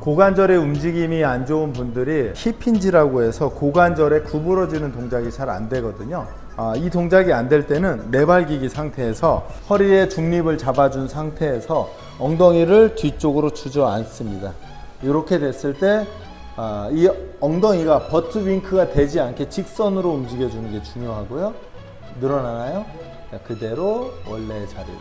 고관절의 움직임이 안 좋은 분들이 힙힌지라고 해서 고관절에 구부러지는 동작이 잘 안 되거든요. 아, 이 동작이 안 될 때는 내발기기 상태에서 허리의 중립을 잡아준 상태에서 엉덩이를 뒤쪽으로 주저앉습니다. 이렇게 됐을 때, 아, 이 엉덩이가 버트 윙크가 되지 않게 직선으로 움직여주는 게 중요하고요. 늘어나나요? 자, 그대로 원래 자리로.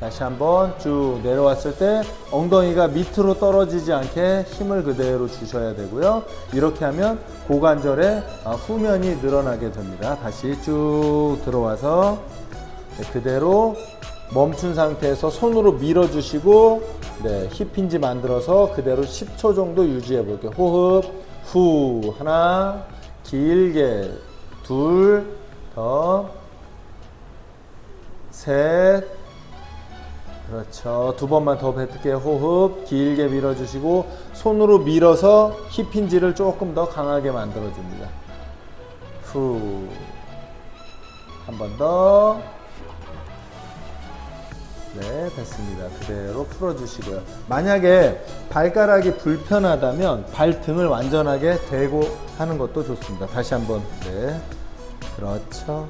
다시 한번 쭉 내려왔을 때 엉덩이가 밑으로 떨어지지 않게 힘을 그대로 주셔야 되고요. 이렇게 하면 고관절의 아, 후면이 늘어나게 됩니다. 다시 쭉 들어와서 네, 그대로 멈춘 상태에서 손으로 밀어주시고 네, 힙힌지 만들어서 그대로 10초 정도 유지해 볼게요. 호흡 후 하나 길게 둘 더 셋 그렇죠. 두 번만 더 뱉을게요. 호흡 길게 밀어주시고 손으로 밀어서 힙힌지를 조금 더 강하게 만들어줍니다. 후. 한 번 더. 네, 됐습니다. 그대로 풀어주시고요. 만약에 발가락이 불편하다면 발등을 완전하게 대고 하는 것도 좋습니다. 다시 한번. 네. 그렇죠.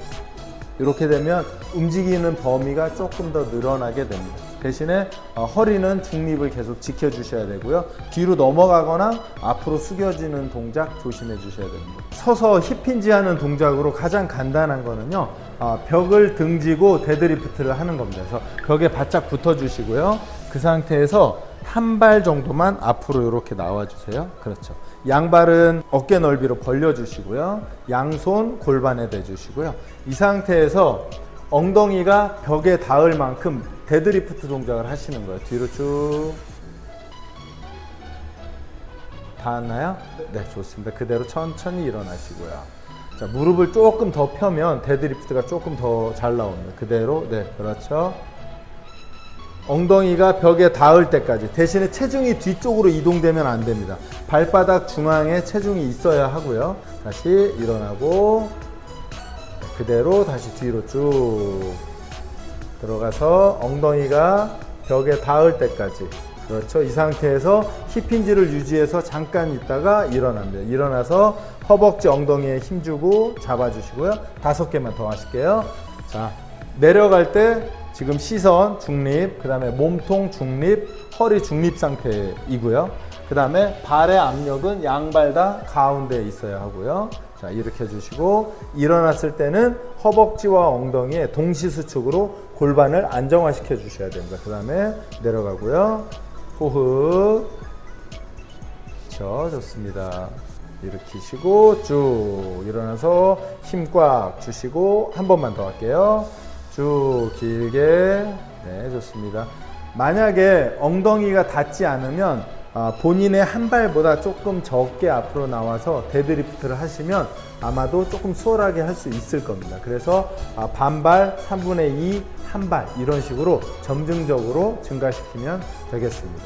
이렇게 되면 움직이는 범위가 조금 더 늘어나게 됩니다. 대신에 어, 허리는 중립을 계속 지켜주셔야 되고요. 뒤로 넘어가거나 앞으로 숙여지는 동작 조심해 주셔야 됩니다. 서서 힙힌지 하는 동작으로 가장 간단한 거는요. 어, 벽을 등지고 데드리프트를 하는 겁니다. 그래서 벽에 바짝 붙어 주시고요. 그 상태에서 한 발 정도만 앞으로 이렇게 나와 주세요. 그렇죠. 양발은 어깨 넓이로 벌려 주시고요. 양손 골반에 대 주시고요. 이 상태에서 엉덩이가 벽에 닿을 만큼 데드리프트 동작을 하시는 거예요. 뒤로 쭉 닿았나요? 네, 좋습니다. 그대로 천천히 일어나시고요. 자, 무릎을 조금 더 펴면 데드리프트가 조금 더 잘 나옵니다. 그대로, 네, 그렇죠. 엉덩이가 벽에 닿을 때까지 대신에 체중이 뒤쪽으로 이동되면 안 됩니다. 발바닥 중앙에 체중이 있어야 하고요. 다시 일어나고 그대로 다시 뒤로 쭉 들어가서 엉덩이가 벽에 닿을 때까지 그렇죠. 이 상태에서 힙힌지를 유지해서 잠깐 있다가 일어납니다. 일어나서 허벅지 엉덩이에 힘주고 잡아주시고요. 다섯 개만 더 하실게요. 자, 내려갈 때 지금 시선 중립, 그 다음에 몸통 중립, 허리 중립 상태이고요. 그 다음에 발의 압력은 양발 다 가운데에 있어야 하고요. 자, 이렇게 해주시고, 일어났을 때는 허벅지와 엉덩이에 동시 수축으로 골반을 안정화시켜 주셔야 됩니다. 그 다음에 내려가고요. 호흡. 저 좋습니다. 일으키시고 쭉 일어나서 힘 꽉 주시고 한 번만 더 할게요. 쭉 길게 네 좋습니다. 만약에 엉덩이가 닿지 않으면 아, 본인의 한 발보다 조금 적게 앞으로 나와서 데드리프트를 하시면 아마도 조금 수월하게 할 수 있을 겁니다. 그래서 아, 반발, 3분의 2, 한 발 이런 식으로 점증적으로 증가시키면 되겠습니다.